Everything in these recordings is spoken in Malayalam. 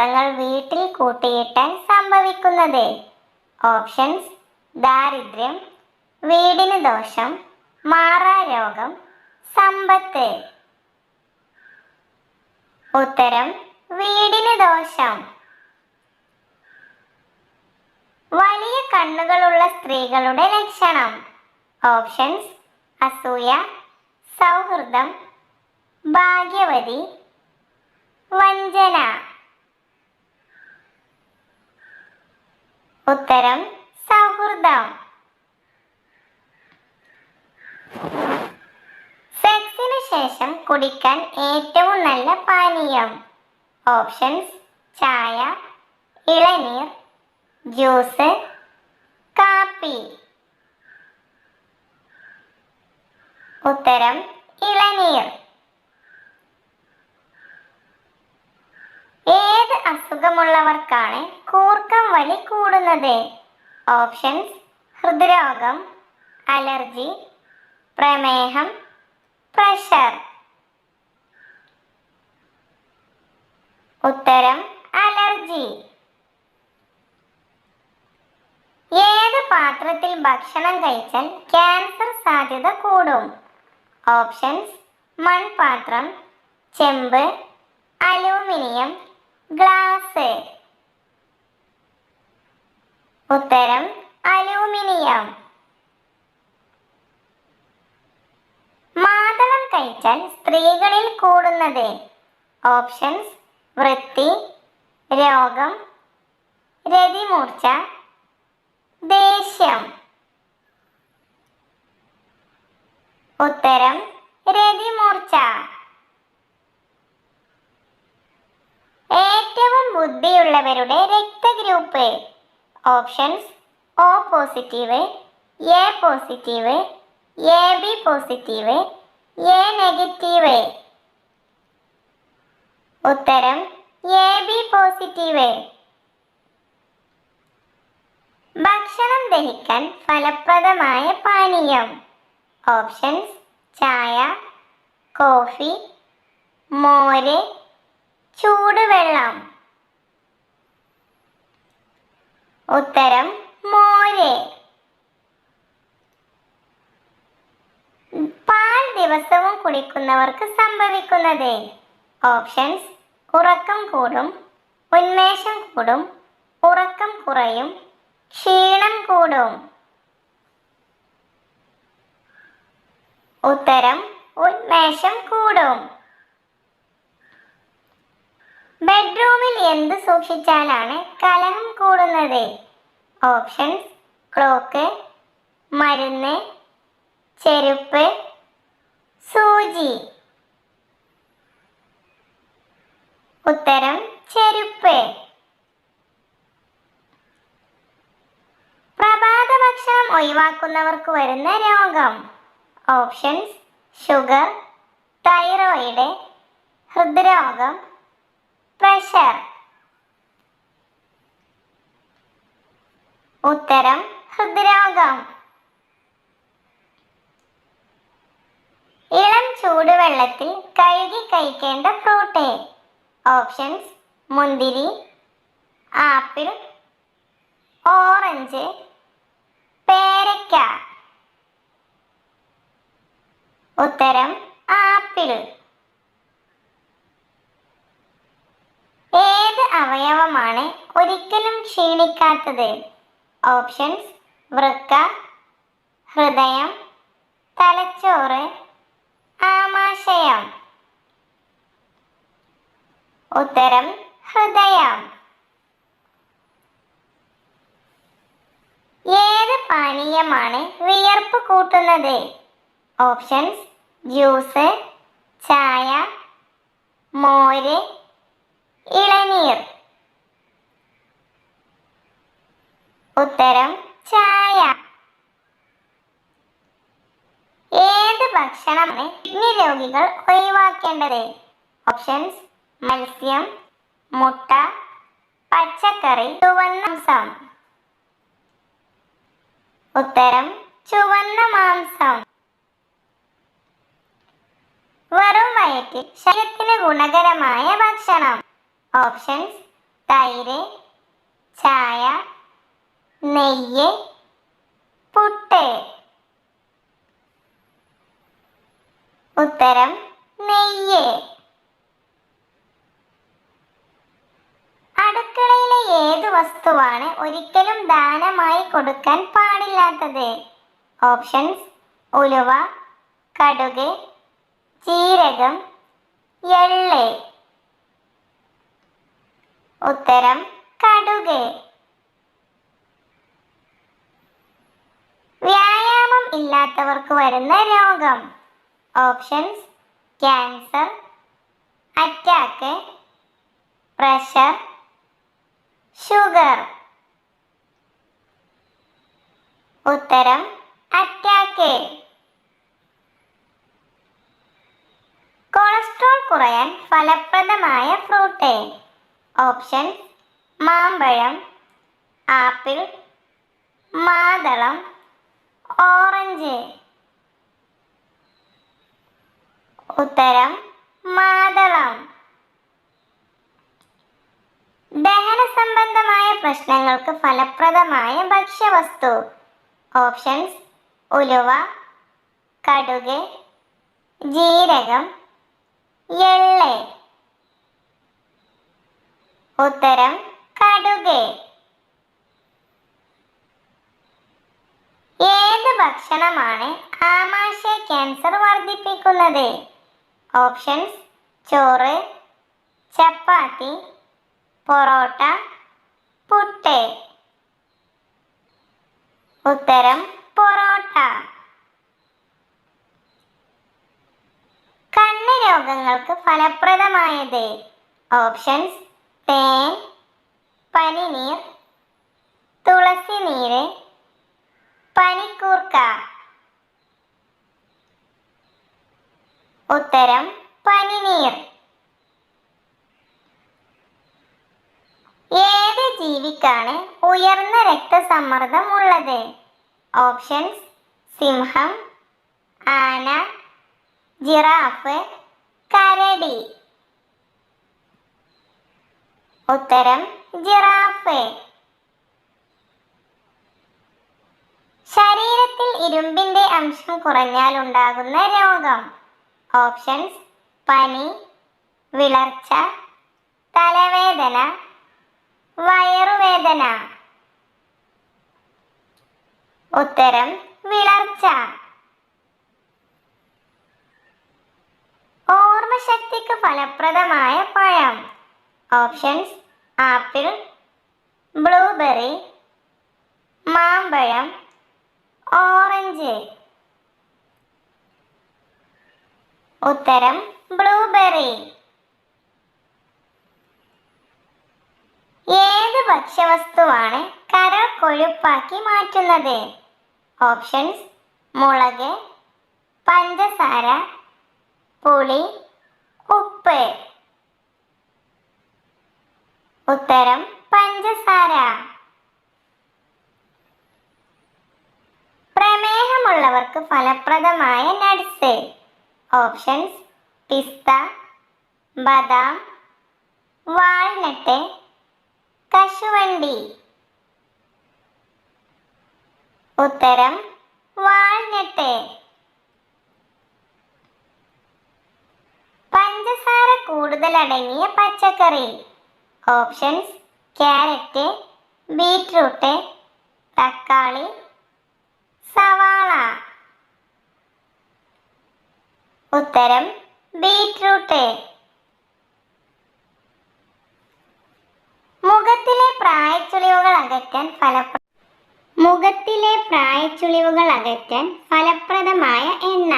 വസ്ത്രങ്ങൾ വീട്ടിൽ കൂട്ടിയിട്ടാൽ സംഭവിക്കുന്നത്. ഓപ്ഷൻസ് ദാരിദ്ര്യം വീടിന് ദോഷം മാറാരോഗം സമ്പത്ത്. ഉത്തരം വീടിന് ദോഷം. വലിയ കണ്ണുകളുള്ള സ്ത്രീകളുടെ ലക്ഷണം. ഓപ്ഷൻസ് അസൂയ സൗഹൃദം ഭാഗ്യവതി വഞ്ചന. ഉത്തരം സൗഹൃദം. സെക്സിന് ശേഷം കുടിക്കാൻ ഏറ്റവും നല്ല പാനീയം. ഓപ്ഷൻസ് ചായ ഇളനീർ ജ്യൂസ് കാപ്പി. ഉത്തരം ഇളനീർ. ഏത് അസുഖമുള്ളവർക്കാണ് കൂർക്കം വലി കൂടുന്നത്? ഓപ്ഷൻസ് ഹൃദ്രോഗം അലർജി പ്രമേഹം പ്രഷർ. ഉത്തരം അലർജി. ഏത് പാത്രത്തിൽ ഭക്ഷണം കഴിച്ചാൽ ക്യാൻസർ സാധ്യത കൂടും? ഓപ്ഷൻസ് മൺപാത്രം ചെമ്പ് അലൂമിനിയം ഗ്ലാസ്. ഉത്തരം അലൂമിനിയം. മാതളം കഴിച്ചാൽ സ്ത്രീകളിൽ കൂടുന്നത്. ഓപ്ഷൻസ് വൃത്തി രോഗം രതിമൂർച്ച ദേഷ്യം. ഉത്തരം രതിമൂർച്ച. ഏറ്റവും ബുദ്ധിയുള്ളവരുടെ രക്തഗ്രൂപ്പ്. Options O positive A positive A B positive A negative. ഉത്തരം എ ബി പോസിറ്റീവ്. ഭക്ഷണം ദഹിക്കാൻ ഫലപ്രദമായ പാനീയം. ഓപ്ഷൻസ് ചായ കോഫി മോര് ചൂടുവെള്ളം. ഉത്തരം മോര്. പാൽ ദിവസവും കുടിക്കുന്നവർക്ക് സംഭവിക്കുന്നത് ഓപ്ഷൻസ് ഉറക്കം കൂടും ഉന്മേഷം കൂടും ഉറക്കം കുറയും ക്ഷീണം കൂടും. ഉത്തരം ഉന്മേഷം കൂടും. ബെഡ്റൂമിൽ എന്ത് സൂക്ഷിച്ചാലാണ് കലഹം കൂടുന്നത്? ഓപ്ഷൻസ് ക്ലോക്ക് മരുന്ന് ചെരുപ്പ് സൂചി. ഉത്തരം ചെരുപ്പ്. പ്രഭാത ഭക്ഷണം ഒഴിവാക്കുന്നവർക്ക് വരുന്ന രോഗം. ഓപ്ഷൻസ് ഷുഗർ തൈറോയിഡ് ഹൃദ്രോഗം പ്രഷർ ഉത്തരം ഹൃദ്രോഗം. ഇളം ചൂടുവെള്ളത്തിൽ കഴുകി കഴിക്കേണ്ട ഫ്രൂട്ട് ഓപ്ഷൻസ് മുന്തിരി ആപ്പിൾ ഓറഞ്ച് പേരയ്ക്ക. ഉത്തരം ആപ്പിൾ ഏത് അവയവമാണ് ഒരിക്കലും ക്ഷീണിക്കാത്തത്. ഓപ്ഷൻസ് വൃക്ക ഹൃദയം തലച്ചോറ് ആമാശയം. ഉത്തരം ഹൃദയം. ഏത് പാനീയമാണ് വിയർപ്പ് കൂട്ടുന്നത്? ഓപ്ഷൻസ് ജ്യൂസ് ചായ മോര് ഇളനീർ. ഉത്തരം ചായ. ഏത് ഭക്ഷണമാണ് കിഡ്നി രോഗികൾ ഒഴിവാക്കേണ്ടത്? ഓപ്ഷൻസ് മത്സ്യം മുട്ട പച്ചക്കറി ചുവന്ന മാംസം. ഉത്തരം ചുവന്ന മാംസം. വെറും വയറ്റിൽ ശരീരത്തിന് ഗുണകരമായ ഭക്ഷണം. ഓപ്ഷൻസ് തൈര് ചായ നെയ്യ് പുട്ട്. ഉത്തരം നെയ്യ്. അടുക്കളയിലെ ഏത് വസ്തുവാണ് ഒരിക്കലും ദാനമായി കൊടുക്കാൻ പാടില്ലാത്തത്? ഓപ്ഷൻസ് ഉലുവ കടുക് ജീരകം എള്ള്. ഉത്തരം കടുക്. ഇല്ലാത്തവർക്ക് വരുന്ന രോഗം. Options cancer attack pressure sugar ഉത്തരം അറ്റാക്ക് കൊളസ്ട്രോൾ കുറയാൻ ഫലപ്രദമായ ഫ്രൂട്ട് ഓപ്ഷൻ മാമ്പഴം ആപ്പിൾ മാതളം ഓറഞ്ച്. ഉത്തരം മാതളം. ദഹന സംബന്ധമായ പ്രശ്നങ്ങൾക്ക് ഫലപ്രദമായ ഭക്ഷ്യവസ്തു. ഓപ്ഷൻസ് ഉലുവ കടുക് ജീരകം എള്ള്. ഉത്തരം കടുക്. ഏത് ഭക്ഷണമാണ് ആമാശയ ക്യാൻസർ വർദ്ധിപ്പിക്കുന്നത്? ഓപ്ഷൻസ് ചോറ് ചപ്പാത്തി പൊറോട്ട പുട്ട്. ഉത്തരം പൊറോട്ട. കണ്ണ് രോഗങ്ങൾക്ക് ഫലപ്രദമായത്? ഓപ്ഷൻസ് തേൻ പനിനീർ ഉത്തരം പനിനീർ. ഏത് ജീവിക്കാണ് ഉയർന്ന രക്തസമ്മർദ്ദം ഉള്ളത്? ഓപ്ഷൻസ് സിംഹം ആന ജിറാഫ് കരടി. ഉത്തരം ജിറാഫ്. ശരീരത്തിൽ ഇരുമ്പിന്റെ അംശം കുറഞ്ഞാൽ ഉണ്ടാകുന്ന രോഗം. ഓപ്ഷൻസ് പനി വിളർച്ച തലവേദന വയറുവേദന. ഉത്തരം വിളർച്ച. ഓർമ്മശക്തിക്ക് ഫലപ്രദമായ പഴം. ഓപ്ഷൻസ് ആപ്പിൾ ബ്ലൂബെറി മാമ്പഴം ഓറഞ്ച്. ഉത്തരം ബ്ലൂബെറി. ഏത് ഭക്ഷ്യവസ്തുവാണ് കര കൊഴുപ്പാക്കി മാറ്റുന്നത്? ഓപ്ഷൻസ് മുളക് പഞ്ചസാര പുളി ഉപ്പ്. ഉത്തരം പഞ്ചസാര. പ്രമേഹമുള്ളവർക്ക് ഫലപ്രദമായ നട്സ് ഓപ്ഷൻസ് പിസ്ത ബദാം വാൾനട്ട് കശുവണ്ടി. ഉത്തരം വാൾനട്ട്. പഞ്ചസാര കൂടുതൽ അടങ്ങിയ പച്ചക്കറി. ഓപ്ഷൻസ് ക്യാരറ്റ് ബീറ്റ്റൂട്ട് തക്കാളി സവാള. ഉത്തരം ബീറ്റ്റൂട്ട് മുഖത്തിലെ പ്രായച്ചുളിവുകൾ അകറ്റാൻ ഫലപ്ര മുഖത്തിലെ പ്രായച്ചുളിവുകൾ അകറ്റാൻ ഫലപ്രദമായ എണ്ണ.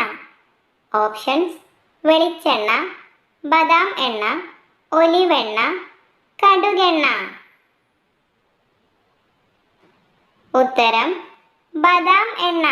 ഓപ്ഷൻസ് വെളിച്ചെണ്ണ ബദാം എണ്ണ ഒലിവെണ്ണ കടുകെണ്ണ. ഉത്തരം ബദാം എണ്ണ.